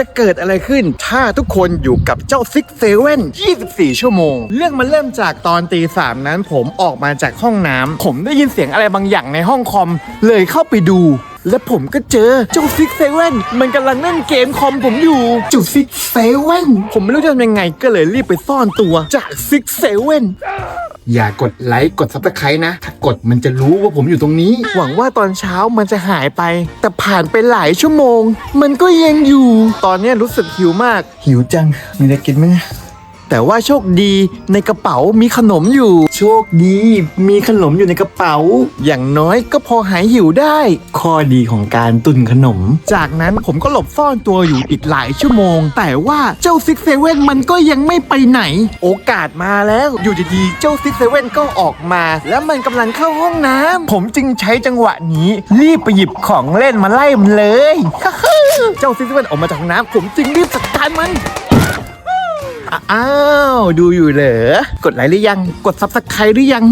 จะเกิดอะไรขึ้น ถ้าทุกคนอยู่กับเจ้าซิกเซเว่น24 ชั่วโมง เรื่องมันเริ่มจากตอนตีสามนั้นผมออกมาจากห้องน้ำ ผมได้ยินเสียงอะไรบางอย่างในห้องคอม เลยเข้าไปดู และผมก็เจอเจ้าซิกเซเว่นมันกำลังเล่นเกมคอมผมอยู่เจ้าซิกเซเว่นผมไม่รู้จะทำยังไงก็เลยรีบไปซ่อนตัวจากซิกเซเว่น อย่ากดไลค์กดซับสไครต์นะ ถ้ากดมันจะรู้ว่าผมอยู่ตรงนี้ หวังว่าตอนเช้ามันจะหายไป แต่ผ่านไปหลายชั่วโมง มันก็ยังอยู่ ตอนนี้รู้สึกหิวมาก หิวจังมีอะไรกินไหมเนี่ย แต่ว่าโชคดีในกระเป๋ามีขนมอยู่ โชคดีมีขนมอยู่ในกระเป๋า อย่างน้อยก็พอหายหิวได้ ข้อดีของการตุนขนม จากนั้นผมก็หลบซ่อนตัวอยู่อีกหลายชั่วโมง แต่ว่าเจ้าซิกเซเว่นมันก็ยังไม่ไปไหน โอกาสมาแล้วอยู่ดีๆเจ้าซิกเซเว่นก็ออกมา แล้วมันกำลังเข้าห้องน้ำผมจึงใช้จังหวะนี้ รีบไปหยิบของเล่นมาไล่มันเลย เจ้าซิกเซเว่นออกมาจากห้องน้ำผมจึงรีบจัดการมัน อ้าว ดูอยู่เหรอ กดไลค์หรือยัง กดซับสไครต์หรือยัง